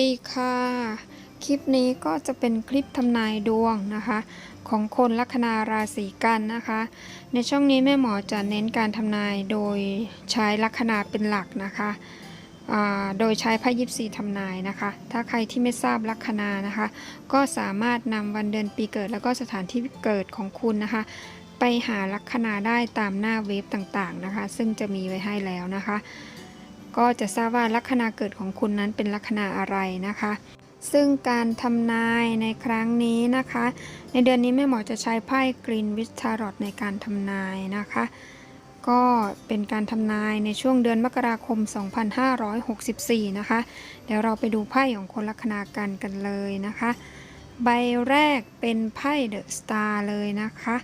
ดีค่ะ คลิปนี้ก็จะเป็นคลิปทำนายดวงนะคะ ของคนลัคนาราศีกันนะคะ ในช่องนี้แม่หมอจะเน้นการทำนายโดยใช้ลัคนาเป็นหลักนะคะโดยใช้ไพ่ยิปซีทำนายนะคะ ถ้าใครที่ไม่ทราบลัคนานะคะ ก็สามารถนำวันเดือนปีเกิดแล้วก็สถานที่เกิดของคุณนะคะ ไปหาลัคนาได้ตามหน้าเว็บต่างๆนะคะ ซึ่งจะมีไว้ให้แล้วนะคะ ก็จะทราบว่าลัคนาเกิดของคุณนั้นเป็นลัคนาอะไรนะคะ ซึ่งการทำนายในครั้งนี้นะคะ ในเดือนนี้แม่หมอจะใช้ไพ่กรีนวิชทารอตในการทำนายนะคะ ก็เป็นการทำนายในช่วงเดือนมกราคม 2564 นะคะ เดี๋ยวเราไปดูไพ่ของคนลัคนากันกันเลยนะคะ ใบแรกเป็นไพ่เดอะสตาร์เลยนะคะ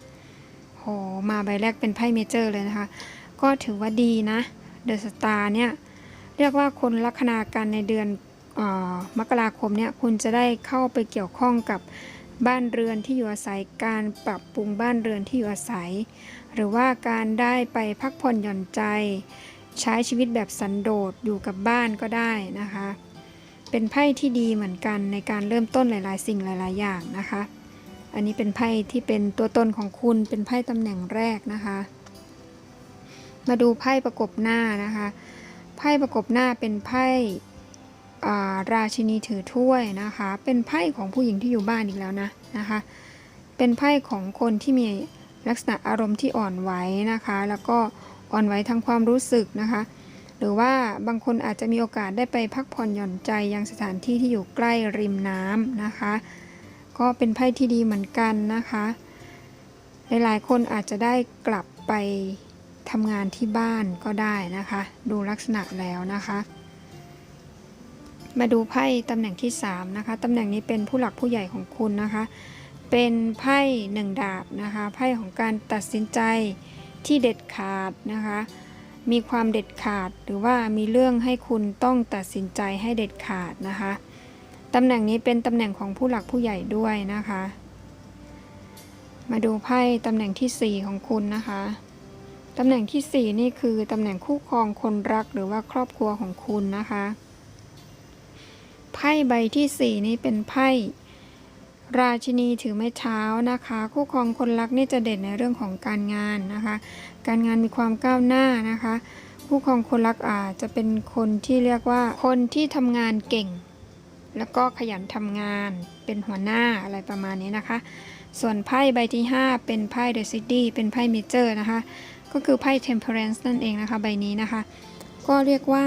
โหมาใบแรกเป็นไพ่เมเจอร์เลยนะคะ ก็ถือว่าดีนะ เดอะสตาร์เนี่ย เรียกว่าคนลัคนากันในเดือนออมกราคมเนี่ยคุณจะได้เข้าไปเกี่ยวข้องกับบ้านเรือนที่อยู่อาศัยการปรับปรุงบ้านเรือนที่อยู่อาศัย หรือว่าการได้ไปพักผ่อนหย่อนใจ ใช้ชีวิตแบบสันโดษอยู่กับบ้านก็ได้นะคะ เป็นไพ่ที่ดีเหมือนกันในการเริ่มต้นหลาย ๆ สิ่งหลาย ๆ อย่างนะคะ อันนี้เป็นไพ่ที่เป็นตัวตนของคุณเป็นไพ่ตำแหน่งแรกนะคะ มาดูไพ่ประกบหน้านะคะ ไพ่ประกบหน้าเป็นไพ่ราชินีถือถ้วยนะคะ เป็นไพ่ของผู้หญิงที่อยู่บ้านอีกแล้วนะนะคะ เป็นไพ่ของคนที่มีลักษณะอารมณ์ที่อ่อนไหวนะคะ แล้วก็อ่อนไหวทางความรู้สึกนะคะ หรือว่าบางคนอาจจะมีโอกาสได้ไปพักผ่อนหย่อนใจยังสถานที่ที่อยู่ใกล้ริมน้ำนะคะ ก็เป็นไพ่ที่ดีเหมือนกันนะคะ หลายๆ คนอาจจะได้กลับไป ทำงานที่บ้านก็ได้นะคะ ดูลักษณะแล้วนะคะ มาดูไพ่ตำแหน่งที่ 3 นะคะตำแหน่งนี้เป็นผู้หลักผู้ใหญ่ของคุณนะคะ เป็นไพ่หนึ่งดาบนะคะไพ่ของการตัดสินใจที่เด็ดขาดนะคะ มีความเด็ดขาดหรือว่ามีเรื่องให้คุณต้องตัดสินใจให้เด็ดขาดนะคะตำแหน่งนี้เป็นตำแหน่งของผู้หลักผู้ใหญ่ด้วยนะคะ มาดูไพ่ตำแหน่งทีสี่4 ของคุณนะคะ ตำแหน่งที่ 4 นี่คือตำแหน่งคู่ครองคนรักหรือว่าครอบครัวของคุณนะคะ ไพ่ใบที่ 4 นี่เป็นไพ่ราชินีถือไม้เท้านะคะ คู่ครองคนรักนี่จะเด่นในเรื่องของการงานนะคะ การงานมีความก้าวหน้านะคะ คู่ครองคนรักอาจจะเป็นคนที่เรียกว่าคนที่ทำงานเก่ง แล้วก็ขยันทำงานเป็นหัวหน้าอะไรประมาณนี้นะคะ ส่วนไพ่ใบที่ 5 เป็นไพ่ The City เป็นไพ่เมเจอร์นะคะ ก็คือไพ่ Temperance นั่นเองนะคะใบนี้นะคะ ก็เรียกว่า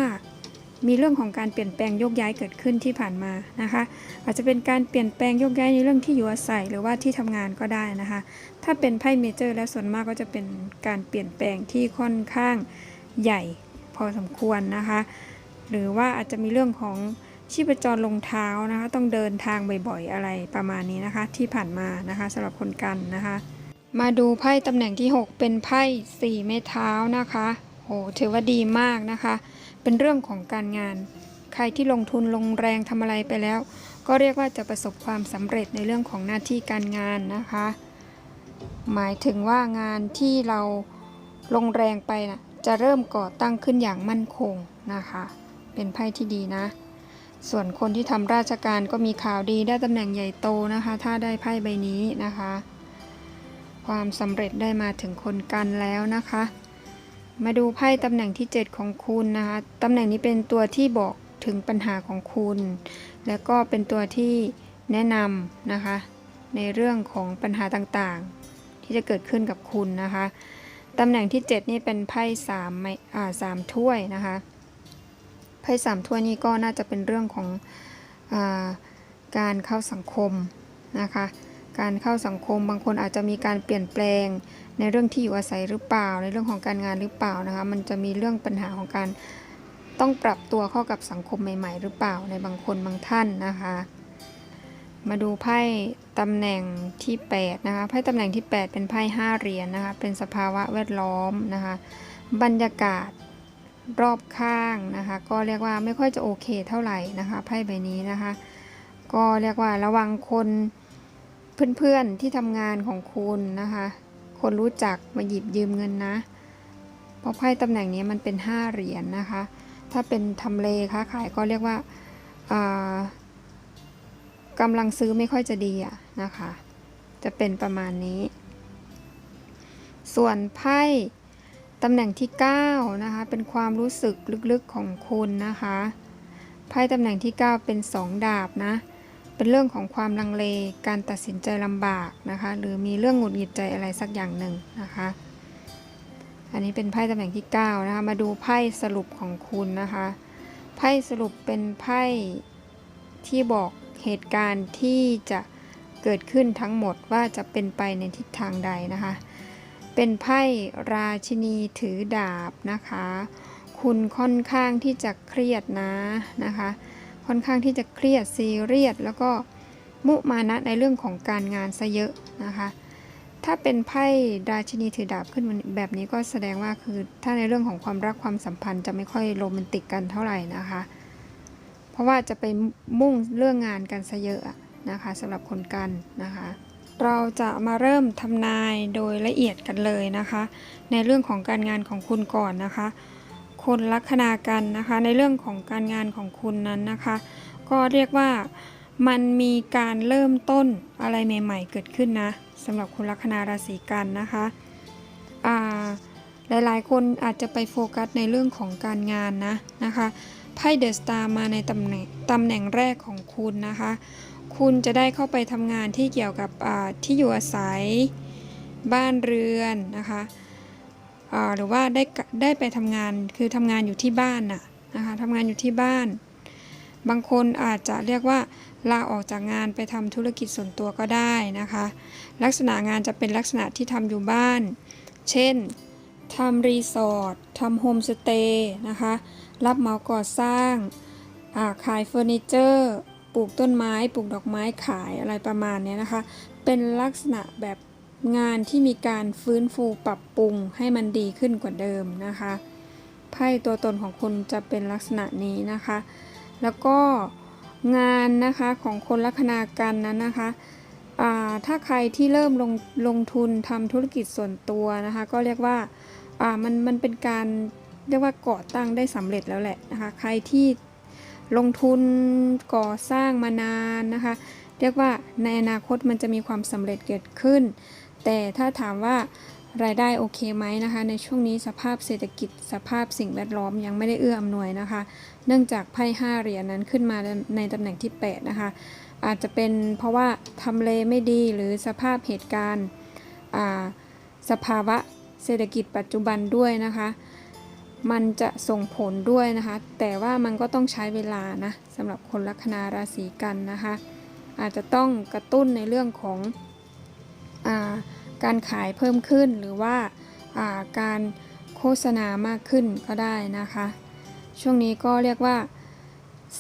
มีเรื่องของการเปลี่ยนแปลงโยกย้ายเกิดขึ้นที่ผ่านมานะคะ อาจจะเป็นการเปลี่ยนแปลงโยกย้ายในเรื่องที่อยู่อาศัยหรือว่าที่ทำงานก็ได้นะคะ ถ้าเป็นไพ่เมเจอร์และส่วนมากก็จะเป็นการเปลี่ยนแปลงที่ค่อนข้างใหญ่พอสมควรนะคะ หรือว่าอาจจะมีเรื่องของชีพจรลงเท้านะคะ ต้องเดินทางบ่อยๆอะไรประมาณนี้นะคะ ที่ผ่านมานะคะสำหรับคนกันนะคะ มาดูไพ่ตำแหน่งที่ 6 เป็นไพ่สี่ไม้เท้านะคะโหถือว่าดีมากนะคะ เป็นเรื่องของการงาน ใครที่ลงทุนลงแรงทำอะไรไปแล้ว ก็เรียกว่าจะประสบความสำเร็จในเรื่องของหน้าที่การงานนะคะ หมายถึงว่างานที่เราลงแรงไปนะจะเริ่มก่อตั้งขึ้นอย่างมั่นคงนะคะ เป็นไพ่ที่ดีนะ ส่วนคนที่ทำราชการก็มีข่าวดีได้ตำแหน่งใหญ่โตนะคะ ถ้าได้ไพ่ใบนี้นะคะ ความสำเร็จได้มาถึงคนกันแล้วนะคะ มาดูไพ่ตำแหน่งที่ 7 ของคุณนะคะตำแหน่งนี้เป็นตัวที่บอกถึงปัญหาของคุณ และก็เป็นตัวที่แนะนำนะคะ ในเรื่องของปัญหาต่างๆ ที่จะเกิดขึ้นกับคุณนะคะตำแหน่งที่ 7 นี่เป็นไพ่สามไม้อ่าสามถ้วยนะคะไพ่สามถ้วยนี่ก็น่าจะเป็นเรื่องของอการเข้าสังคมนะคะ การเข้าสังคมบางคนอาจจะมีการเปลี่ยนแปลงในเรื่องที่อยู่อาศัยหรือเปล่า ในเรื่องของการงานหรือเปล่านะคะ มันจะมีเรื่องปัญหาของการต้องปรับตัวเข้ากับสังคมใหม่ ๆ หรือเปล่าในบางคนบางท่านนะคะ มาดูไพ่ตำแหน่งที่8นะคะไพ่ตำแหน่งที่ 8 เป็นไพ่5เหรียญนะคะเป็นสภาวะแวดล้อมนะคะบรรยากาศรอบข้างนะคะ ก็เรียกว่าไม่ค่อยจะโอเคเท่าไหร่นะคะไพ่ใบนี้นะคะ ก็เรียกว่าระวังคน เพื่อนๆที่ทำงานของคุณนะคะ คนรู้จักมาหยิบยืมเงินนะ เพราะไพ่ตำแหน่งนี้มันเป็น5เหรียญนะคะ ถ้าเป็นทำเลค้าขายก็เรียกว่าอ่ากำลังซื้อไม่ค่อยจะดีอะนะคะ จะเป็นประมาณนี้ ส่วนไพ่ตำแหน่งที่ 9 นะคะ เป็นความรู้สึกลึกๆของคุณนะคะ ไพ่ตำแหน่งที่ 9 เป็น 2 ดาบนะ เป็นเรื่องของความลังเล การตัดสินใจลำบากนะคะ หรือมีเรื่องหงุดหงิดใจอะไรสักอย่างหนึ่งนะคะ อันนี้เป็นไพ่ตำแหน่งที่9นะคะ มาดูไพ่สรุปของคุณนะคะ ไพ่สรุปเป็นไพ่ที่บอกเหตุการณ์ที่จะเกิดขึ้นทั้งหมดว่าจะเป็นไปในทิศทางใดนะคะ เป็นไพ่ราชินีถือดาบนะคะ คุณค่อนข้างที่จะเครียดนะนะคะ ค่อนข้างที่จะเครียดซีเรียสแล้วก็มุมานะในเรื่องของการงานซะเยอะนะคะ ถ้าเป็นไพ่ราชินีถือดาบขึ้นแบบนี้ก็แสดงว่าคือถ้าในเรื่องของความรักความสัมพันธ์จะไม่ค่อยโรแมนติกกันเท่าไหร่นะคะ เพราะว่าจะไปมุ่งเรื่องงานกันซะเยอะอะนะคะสำหรับคนกันนะคะ เราจะมาเริ่มทำนายโดยละเอียดกันเลยนะคะ ในเรื่องของการงานของคุณก่อนนะคะ คนลัคนากันนะคะ ในเรื่องของการงานของคุณนั้นนะคะ ก็เรียกว่ามันมีการเริ่มต้นอะไรใหม่ ๆ เกิดขึ้นนะสำหรับคนลัคนาราศีกันนะคะอ่าหลายๆ คนอาจจะไปโฟกัสในเรื่องของการงานนะนะคะไพ่เดอะสตาร์มาในตำแหน่งตำแหน่งแรกของคุณนะคะ คุณจะได้เข้าไปทำงานที่เกี่ยวกับที่อยู่อาศัยบ้านเรือนนะคะ หรือว่าได้ได้ไปทำงานคือทำงานอยู่ที่บ้านน่ะนะคะทำงานอยู่ที่บ้าน บางคนอาจจะเรียกว่าลาออกจากงานไปทำธุรกิจส่วนตัวก็ได้นะคะ ลักษณะงานจะเป็นลักษณะที่ทำอยู่บ้าน เช่นทำรีสอร์ททำโฮมสเตย์นะคะ รับเหมาก่อสร้างาขายเฟอร์นิเจอร์ ปลูกต้นไม้ ปลูกดอกไม้ขายอะไรประมาณเนี้ยนะคะ เป็นลักษณะแบบ งานที่มีการฟื้นฟูปรับปรุงให้มันดีขึ้นกว่าเดิมนะคะไพ่ตัวตนของคุณจะเป็นลักษณะนี้นะคะ แล้วก็งานนะคะของคนลัคนากันนั้นนะคะถ้าใครที่เริ่มลงลงทุนทำธุรกิจส่วนตัวนะคะ ก็เรียกว่าอ่ามันมันเป็นการเรียกว่าก่อตั้งได้สำเร็จแล้วแหละนะคะ ใครที่ลงทุนก่อสร้างมานานนะคะ เรียกว่าในอนาคตมันจะมีความสำเร็จเกิดขึ้น แต่ถ้าถามว่ารายได้โอเคไหมนะคะ ในช่วงนี้สภาพเศรษฐกิจสภาพสิ่งแวดล้อมยังไม่ได้เอื้ออำนวยนะคะ เนื่องจากไพ่ห้าเหรียญนั้นขึ้นมาในตำแหน่งที่ 8 นะคะ อาจจะเป็นเพราะว่าทำเลไม่ดีหรือสภาพเหตุการณ์สภาวะเศรษฐกิจปัจจุบันด้วยนะคะ มันจะส่งผลด้วยนะคะ แต่ว่ามันก็ต้องใช้เวลานะสำหรับคนลัคนาราศีกันนะคะ อาจจะต้องกระตุ้นในเรื่องของ การขายเพิ่มขึ้นหรือว่าาการโฆษณามากขึ้นก็ได้นะคะ ช่วงนี้ก็เรียกว่า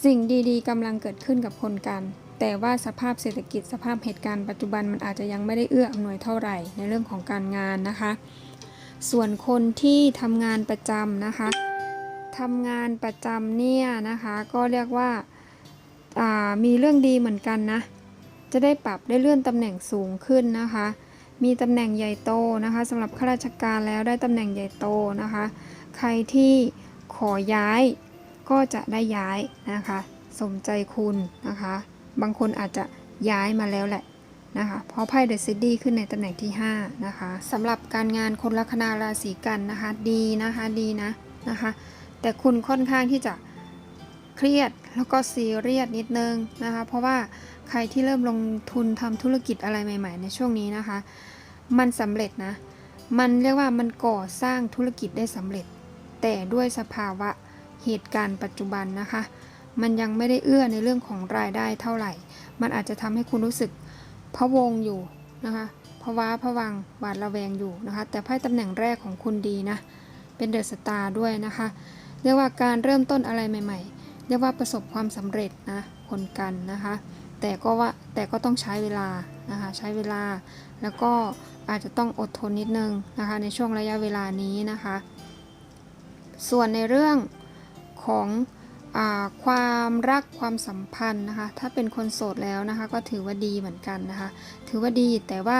สิ่งดีๆกำลังเกิดขึ้นกับคนกัน แต่ว่าสภาพเศรษฐกิจสภาพเหตุการณ์ปัจจุบันมันอาจจะยังไม่ได้เอื้ออำนวยเท่าไหร่ในเรื่องของการงานนะคะ ส่วนคนที่ทำงานประจำนะคะทำงานประจำเนี่ยนะคะ ก็เรียกว่าอ่ามีเรื่องดีเหมือนกันนะ จะได้ปรับได้เลื่อนตำแหน่งสูงขึ้นนะคะ มีตำแหน่งใหญ่โตนะคะสำหรับข้าราชการแล้วได้ตำแหน่งใหญ่โตนะคะ ใครที่ขอย้ายก็จะได้ย้ายนะคะ สมใจคุณนะคะ บางคนอาจจะย้ายมาแล้วแหละนะคะเพราะไพ่เดอะซิตี้ขึ้นในตำแหน่งที่ 5 นะคะสำหรับการงานคนลัคนาราศีกันนะคะ ดีนะคะดีนะนะคะ แต่คุณค่อนข้างที่จะ เครียดแล้วก็ซีเรียสนิดนึงนะคะ เพราะว่าใครที่เริ่มลงทุนทำธุรกิจอะไรใหม่ ๆ ในช่วงนี้นะคะ มันสำเร็จนะ มันเรียกว่ามันก่อสร้างธุรกิจได้สำเร็จ แต่ด้วยสภาวะเหตุการณ์ปัจจุบันนะคะ มันยังไม่ได้เอื้อในเรื่องของรายได้เท่าไหร่ มันอาจจะทำให้คุณรู้สึกพะวงอยู่นะคะภาวะผวังหวาดระแวงอยู่นะคะ แต่ไพ่ตำแหน่งแรกของคุณดีนะ เป็นเดอะสตาร์ด้วยนะคะ เรียกว่าการเริ่มต้นอะไรใหม่ ๆ เรียกว่าประสบความสำเร็จนะคนกันนะคะ แต่ก็ว่าแต่ก็ต้องใช้เวลานะคะใช้เวลา แล้วก็อาจจะต้องอดทนนิดนึงนะคะในช่วงระยะเวลานี้นะคะ ส่วนในเรื่องของอความรักความสัมพันธ์นะคะ ถ้าเป็นคนโสดแล้วนะคะ ก็ถือว่าดีเหมือนกันนะคะ ถือว่าดีแต่ว่า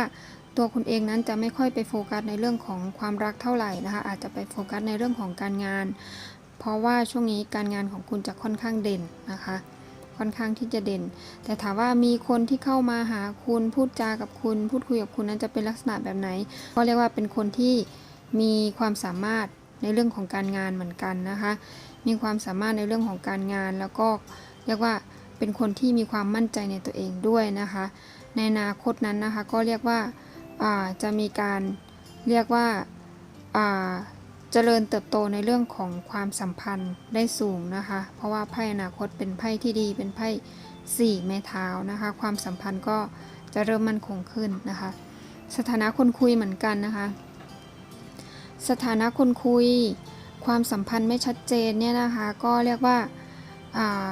ตัวคุณเองนั้นจะไม่ค่อยไปโฟกัสในเรื่องของความรักเท่าไหร่นะคะ อาจจะไปโฟกัสในเรื่องของการงาน เพราะว่าช่วงนี้การงานของคุณจะค่อนข้างเด่นนะคะ ค่อนข้างที่จะเด่น แต่ถามว่ามีคนที่เข้ามาหาคุณพูดจากับคุณ พูดคุยกับคุณนั้นจะเป็นลักษณะแบบไหน ก็เรียกว่าเป็นคนที่มีความสามารถในเรื่องของการงานเหมือนกันนะคะ มีความสามารถในเรื่องของการงานแล้วก็เรียกว่าเป็นคนที่มีความมั่นใจในตัวเองด้วยนะคะ ในอนาคตนั้นนะคะก็เรียกว่าาจะมีการเรียกว่าอ่า เจริญเติบโตในเรื่องของความสัมพันธ์ได้สูงนะคะ เพราะว่าไพ่อนาคตเป็นไพ่ที่ดีเป็นไพ่สี่ไม้เท้านะคะ ความสัมพันธ์ก็จะเริ่มมั่นคงขึ้นนะคะ สถานะคนคุยเหมือนกันนะคะ สถานะคนคุย ความสัมพันธ์ไม่ชัดเจนเนี่ยนะคะก็เรียกว่าอ่า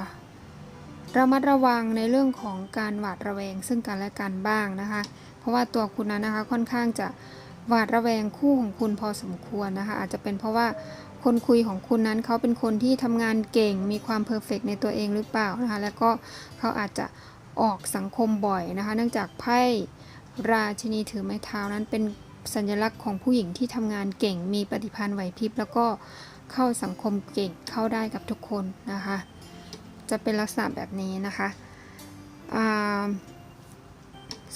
ระมัดระวังในเรื่องของการหวาดระแวงซึ่งกันและกันบ้างนะคะ เพราะว่าตัวคุณนั้นนะคะค่อนข้างจะ หวาดระแวงคู่ของคุณพอสมควรนะคะ อาจจะเป็นเพราะว่าคนคุยของคุณนั้นเขาเป็นคนที่ทำงานเก่งมีความเพอร์เฟกในตัวเองหรือเปล่านะคะ แล้วก็เขาอาจจะออกสังคมบ่อยนะคะ เนื่องจากไพ่ราชินีถือไม้เท้านั้นเป็นสัญลักษณ์ของผู้หญิงที่ทำงานเก่ง มีปฏิภาณไหวพริบ แล้วก็เข้าสังคมเก่งเข้าได้กับทุกคนนะคะ จะเป็นลักษณะแบบนี้นะคะ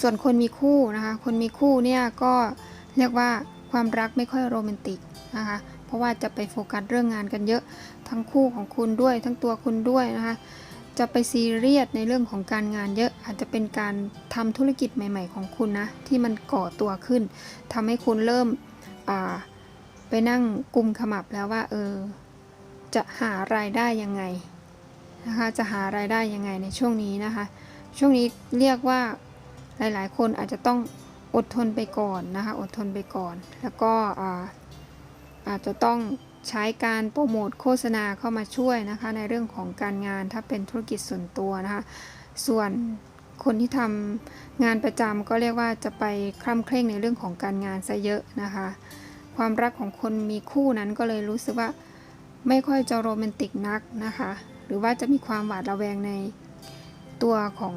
ส่วนคนมีคู่นะคะ คนมีคู่เนี่ยก็ เรียกว่าความรักไม่ค่อยโรแมนติกนะคะเพราะว่าจะไปโฟกัสเรื่องงานกันเยอะทั้งคู่ของคุณด้วย ทั้งตัวคุณด้วยนะคะจะไปซีเรียสในเรื่องของการงานเยอะอาจจะเป็นการทำธุรกิจใหม่ ๆ ของคุณนะที่มันก่อตัวขึ้นทำให้คุณเริ่มไปนั่งกุมขมับแล้วว่าเออจะหารายได้ยังไงนะคะจะหารายได้ยังไงในช่วงนี้นะคะ ช่วงนี้เรียกว่าหลายๆ คนอาจจะต้อง อดทนไปก่อนนะคะ อดทนไปก่อน แล้วก็อาอาจจะต้องใช้การโปรโมทโฆษณาเข้ามาช่วยนะคะ ในเรื่องของการงานถ้าเป็นธุรกิจส่วนตัวนะคะ ส่วนคนที่ทำงานประจำก็เรียกว่าจะไปคล่ำเคร่งในเรื่องของการงานซะเยอะนะคะ ความรักของคนมีคู่นั้นก็เลยรู้สึกว่าไม่ค่อยจะโรแมนติกนักนะคะ หรือว่าจะมีความหวาดระแวงในตัวของ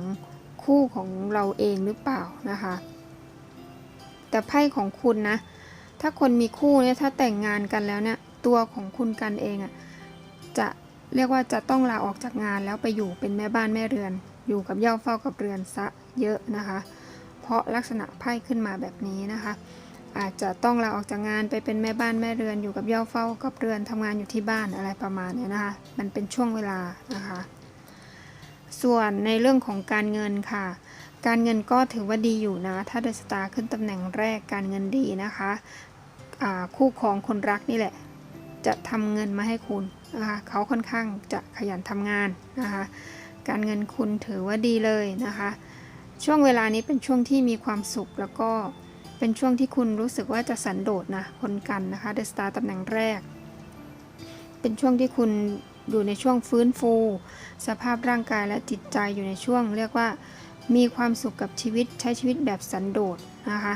คู่ของเราเองหรือเปล่านะคะ แต่ไพ่ของคุณนะ ถ้าคนมีคู่เนี่ยถ้าแต่งงานกันแล้วเนี่ยตัวของคุณกันเองอะ่ะจะเรียกว่าจะต้องลาออกจากงานแล้วไปอยู่เป็นแม่บ้านแม่เรือน อยู่กับเย่าเฝ้ากับเรือนซะเยอะนะคะ เพราะลักษณะไพ่ขึ้นมาแบบนี้นะคะ อาจจะต้องลาออกจากงานไปเป็นแม่บ้านแม่เรือน อยู่กับเย่าเฝ้ากับเรือนทำงานอยู่ที่บ้านอะไรประมาณเนี้ยนะคะ มันเป็นช่วงเวลานะคะ ส่วนในเรื่องของการเงินค่ะ การเงินก็ถือว่าดีอยู่นะ ถ้าเดอะสตาร์ขึ้นตำแหน่งแรกการเงินดีนะคะคู่ครองคนรักนี่แหละ จะทำเงินมาให้คุณนะคะเขาค่อนข้างจะขยันทำงานนะคะการเงินคุณถือว่าดีเลยนะคะ ช่วงเวลานี้เป็นช่วงที่มีความสุขแล้วก็เป็นช่วงที่คุณรู้สึกว่าจะสันโดษนะคนกันนะคะเดอะสตาร์ตำแหน่งแรก เป็นช่วงที่คุณอยู่ในช่วงฟื้นฟู สภาพร่างกายและจิตใจอยู่ในช่วงเรียกว่า มีความสุขกับชีวิตใช้ชีวิตแบบสันโดษนะคะ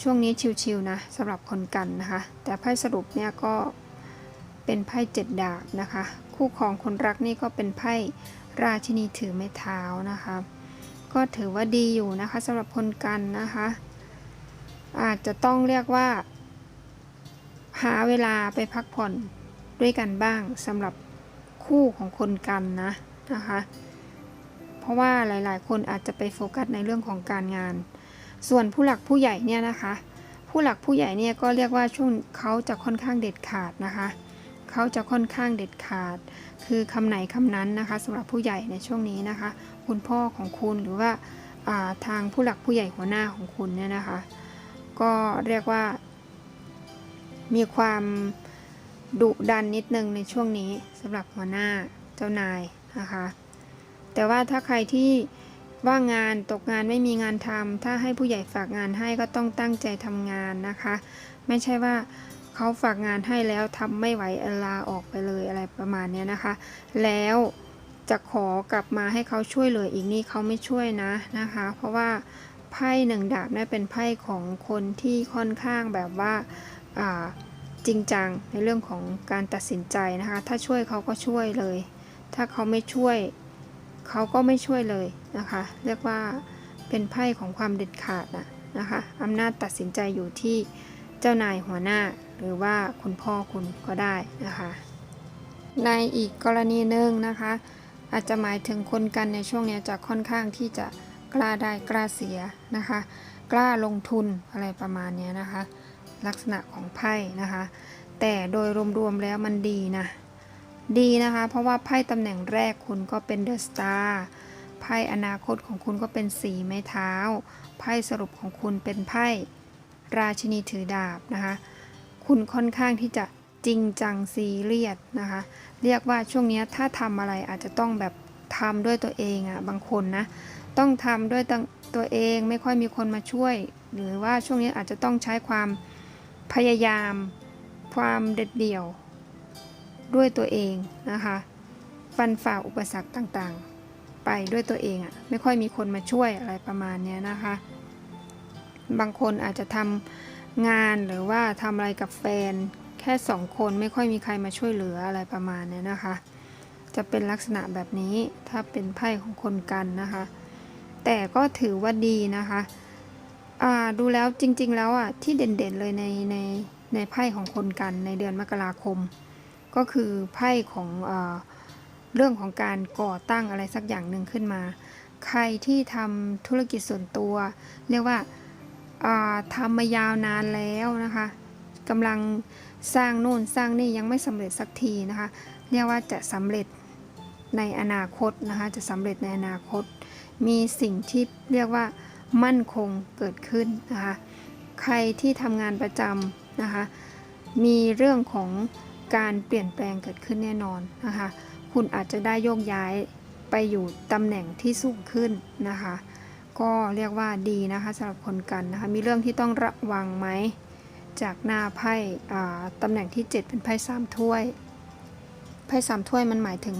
ช่วงนี้ชิวๆนะสำหรับคนกันนะคะ แต่ไพ่สรุปเนี่ยก็เป็นไพ่เจ็ดดาบนะคะ คู่ของคนรักนี่ก็เป็นไพ่ราชินีถือไม้เท้านะคะ ก็ถือว่าดีอยู่นะคะสำหรับคนกันนะคะ อาจจะต้องเรียกว่า หาเวลาไปพักผ่อนด้วยกันบ้างสำหรับคู่ของคนกันนะนะคะ ราะว่าหลายๆ คนอาจจะไปโฟกัสในเรื่องของการงาน ส่วนผู้หลักผู้ใหญ่เนี่ยนะคะ ผู้หลักผู้ใหญ่เนี่ยก็เรียกว่าช่วงเขาจะค่อนข้างเด็ดขาดนะคะ เขาจะค่อนข้างเด็ดขาด คือคำไหนคำนั้นนะคะสำหรับผู้ใหญ่ในช่วงนี้นะคะ คุณพ่อของคุณหรือว่าอ่าทางผู้หลักผู้ใหญ่หัวหน้าของคุณเนี่ยนะคะ ก็เรียกว่า มีความดุดันนิดนึงในช่วงนี้สำหรับหัวหน้าเจ้านายนะคะ แต่ว่าถ้าใครที่ว่างงานตกงานไม่มีงานทำถ้าให้ผู้ใหญ่ฝากงานให้ก็ต้องตั้งใจทำงานนะคะ ไม่ใช่ว่าเขาฝากงานให้แล้วทำไม่ไหวลาออกไปเลยอะไรประมาณนี้นะคะ แล้วจะขอกลับมาให้เขาช่วยเหลืออีกนี่เขาไม่ช่วยนะนะคะ เพราะว่าไพ่หนึ่งดาบนี่เป็นไพ่ของคนที่ค่อนข้างแบบว่าอ่าจริงจังในเรื่องของการตัดสินใจนะคะ ถ้าช่วยเขาก็ช่วยเลย ถ้าเขาไม่ช่วย เขาก็ไม่ช่วยเลยนะคะ เรียกว่าเป็นไพ่ของความเด็ดขาดนะนะคะอำนาจตัดสินใจอยู่ที่เจ้านายหัวหน้าหรือว่าคุณพ่อคุณก็ได้นะคะ ในอีกกรณีหนึ่งนะคะ อาจจะหมายถึงคนกันในช่วงนี้จะค่อนข้างที่จะกล้าได้กล้าเสียนะคะ กล้าลงทุนอะไรประมาณนี้นะคะ ลักษณะของไพ่นะคะ แต่โดยรวมๆแล้วมันดีนะ ดีนะคะ เพราะว่าไพ่ตำแหน่งแรกคุณก็เป็นเดอะสตาร์ไพ่อนาคตของคุณก็เป็นสีไม้เท้า ไพ่สรุปของคุณเป็นไพ่ราชินีถือดาบนะคะ คุณค่อนข้างที่จะจริงจังซีเรียสนะคะ เรียกว่าช่วงนี้ถ้าทำอะไรอาจจะต้องแบบทำด้วยตัวเองอะ่ะบางคนนะ ต้องทำด้วยตตัวเองไม่ค่อยมีคนมาช่วย หรือว่าช่วงนี้อาจจะต้องใช้ความพยายามความเด็ดเดี่ยว ด้วยตัวเองนะคะฟันฝ่าอุปสรรคต่างๆ ไปด้วยตัวเองอะ่ะไม่ค่อยมีคนมาช่วยอะไรประมาณเนี้ยนะคะ บางคนอาจจะทำงานหรือว่าทำอะไรกับแฟน แค่สองคนไม่ค่อยมีใครมาช่วยเหลืออะไรประมาณเนี้ยนะคะ จะเป็นลักษณะแบบนี้ถ้าเป็นไพ่ของคนกันนะคะ แต่ก็ถือว่าดีนะคะดูแล้วจริงๆแล้วอะที่เด่นๆเลยในในในไพ่ของคนกันในเดือนมกราคม ก็คือไพ่ของอเรื่องของการก่อตั้งอะไรสักอย่างหนึ่งขึ้นมา ใครที่ทำธุรกิจส่วนตัว เรียกว่าอ่าทำมายาวนานแล้วนะคะกำลังสร้างนู่นสร้างนี่ยังไม่สำเร็จสักทีนะคะเรียกว่าจะสำเร็จในอนาคตนะคะจะสำเร็จในอนาคต มีสิ่งที่เรียกว่ามั่นคงเกิดขึ้นนะคะใครที่ทำงานประจำนะคะมีเรื่องของ การเปลี่ยนแปลงเกิดขึ้นแน่นอนนะคะ คุณอาจจะได้โยกย้ายไปอยู่ตำแหน่งที่สูงขึ้นนะคะ ก็เรียกว่าดีนะคะสำหรับคนกันนะคะ มีเรื่องที่ต้องระวังไหม จากหน้าไพ่ตำแหน่งที่ 7 เป็นไพ่สามถ้วย ไพ่สามถ้วยมันหมายถึง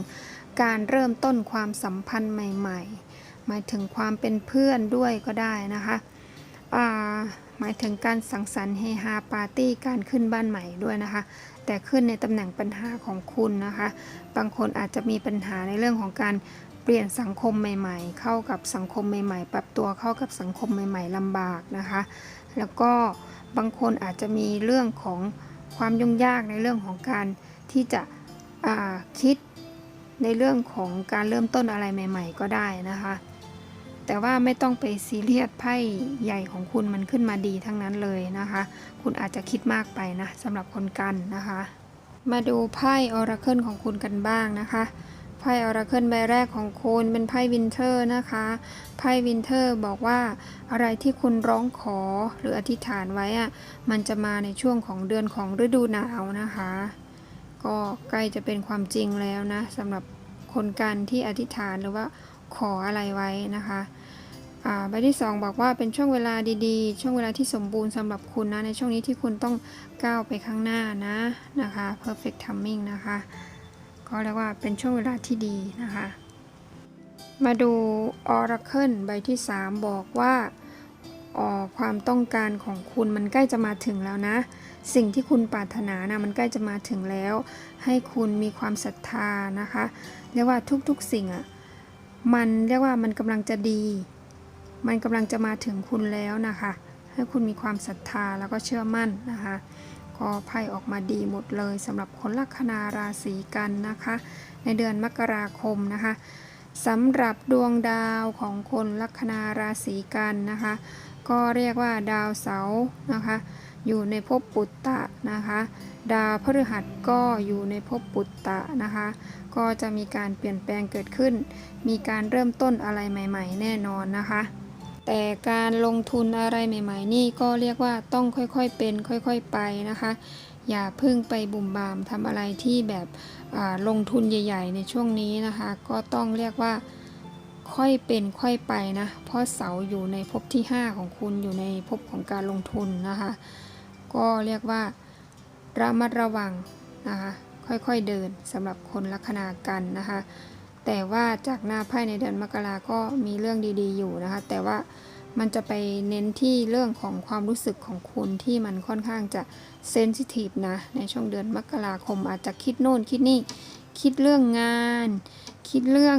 การเริ่มต้นความสัมพันธ์ใหม่ ๆ หมายถึงความเป็นเพื่อนด้วยก็ได้นะคะอ่า หมายถึงการสังสรรค์เฮฮาปาร์ตี้การขึ้นบ้านใหม่ด้วยนะคะ แต่ขึ้นในตำแหน่งปัญหาของคุณนะคะ บางคนอาจจะมีปัญหาในเรื่องของการเปลี่ยนสังคมใหม่ ๆ เข้ากับสังคมใหม่ๆ ปรับตัวเข้ากับสังคมใหม่ ๆลำบากนะคะ แล้วก็บางคนอาจจะมีเรื่องของความยุ่งยากในเรื่องของการที่จะคิดในเรื่องของการเริ่มต้นอะไรใหม่ ๆ ก็ได้นะคะ แต่ว่าไม่ต้องไปซีเรียสไพ่ใหญ่ของคุณมันขึ้นมาดีทั้งนั้นเลยนะคะ คุณอาจจะคิดมากไปนะสำหรับคนกันนะคะ มาดูไพ่ออราเคิลของคุณกันบ้างนะคะไพ่ออราเคิลใบแรกของคุณเป็นไพ่วินเทอร์นะคะไพ่วินเทอร์บอกว่าอะไรที่คุณร้องขอหรืออธิษฐานไว้อะมันจะมาในช่วงของเดือนของฤดูหนาวนะคะ ก็ใกล้จะเป็นความจริงแล้วนะสำหรับคนกันที่อธิษฐานหรือว่า ขออะไรไว้นะคะใบที่ 2 บอกว่าเป็นช่วงเวลาดีๆ ช่วงเวลาที่สมบูรณ์สำหรับคุณนะ ในช่วงนี้ที่คุณต้องก้าวไปข้างหน้านะนะคะ perfect timing นะคะก็เรียกว่าเป็นช่วงเวลาที่ดีนะคะ มาดู Oracle ใบที่ 3 บอกว่าออความต้องการของคุณมันใกล้จะมาถึงแล้วนะ สิ่งที่คุณปรารถนานะมันใกล้จะมาถึงแล้ว ให้คุณมีความศรัทธานะคะ เรียกว่าทุกๆสิ่งอะ่ะ มันเรียกว่ามันกำลังจะดี มันกำลังจะมาถึงคุณแล้วนะคะ ให้คุณมีความศรัทธาแล้วก็เชื่อมั่นนะคะ ก็ไพ่ออกมาดีหมดเลยสำหรับคนลัคนาราศีกันนะคะ ในเดือนมกราคมนะคะสำหรับดวงดาวของคนลัคนาราศีกันนะคะ ก็เรียกว่าดาวเสาร์นะคะ อยู่ในภพปุตตะนะคะ ดาวพฤหัสก็อยู่ในภพปุตตะนะคะ ก็จะมีการเปลี่ยนแปลงเกิดขึ้น มีการเริ่มต้นอะไรใหม่ ๆ แน่นอนนะคะ แต่การลงทุนอะไรใหม่ ๆ นี่ก็เรียกว่าต้องค่อยๆเป็นค่อยๆไปนะคะ อย่าเพึ่งไปบุ่มบามทำอะไรที่แบบลงทุนใหญ่ ๆ ในช่วงนี้นะคะ ก็ต้องเรียกว่าค่อยเป็นค่อยไปนะ เพราะเสาอยู่ในภพที่ 5 ของคุณอยู่ในภพของการลงทุนนะคะ ก็เรียกว่าระมัดระวังนะคะค่อยๆเดินสำหรับคนลัคนากันนะคะแต่ว่าจากหน้าไพ่ในเดือนมกราก็มีเรื่องดีๆอยู่นะคะแต่ว่ามันจะไปเน้นที่เรื่องของความรู้สึกของคุณที่มันค่อนข้างจะเซนซิทีฟนะในช่วงเดือนมกราคมอาจจะคิดโน่นคิดนี่คิดเรื่องงาน คิดเรื่อง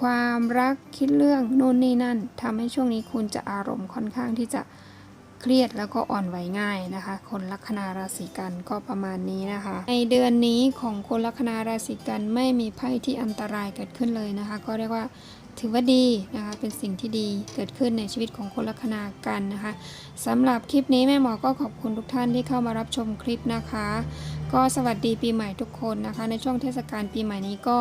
ความรักคิดเรื่องโน่นนี่นั่นทำให้ช่วงนี้คุณจะอารมณ์ค่อนข้างที่จะ เครียดแล้วก็อ่อนไหวง่ายนะคะ คนลัคนาราศีกันก็ประมาณนี้นะคะ ในเดือนนี้ของคนลัคนาราศีกันไม่มีไพ่ที่อันตรายเกิดขึ้นเลยนะคะ ก็เรียกว่าถือว่าดีนะคะ เป็นสิ่งที่ดีเกิดขึ้นในชีวิตของคนลัคนากันนะคะสำหรับคลิปนี้แม่หมอก็ขอบคุณทุกท่านที่เข้ามารับชมคลิปนะคะ ก็สวัสดีปีใหม่ทุกคนนะคะ ในช่วงเทศกาลปีใหม่นี้ก็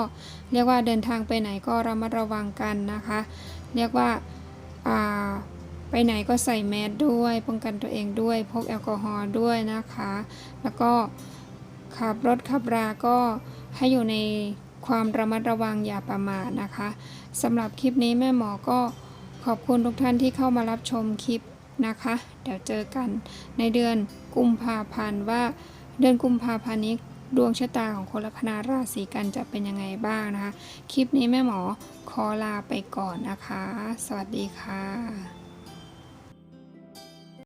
เรียกว่าเดินทางไปไหนก็ระมัดระวังกันนะคะ เรียกว่าอ่า ไปไหนก็ใส่แมสด้วย ป้องกันตัวเองด้วย พกแอลกอฮอล์ด้วยนะคะ แล้วก็ขับรถขับราก็ให้อยู่ในความระมัดระวังอย่าประมาทนะคะสำหรับคลิปนี้แม่หมอก็ขอบคุณทุกท่านที่เข้ามารับชมคลิปนะคะ เดี๋ยวเจอกันในเดือนกุมภาพันธ์ว่าเดือนกุมภาพันธ์นี้ดวงชะตาของคนลัคนาราศีกันจะเป็นยังไงบ้างนะคะ คลิปนี้แม่หมอขอลาไปก่อนนะคะ สวัสดีค่ะ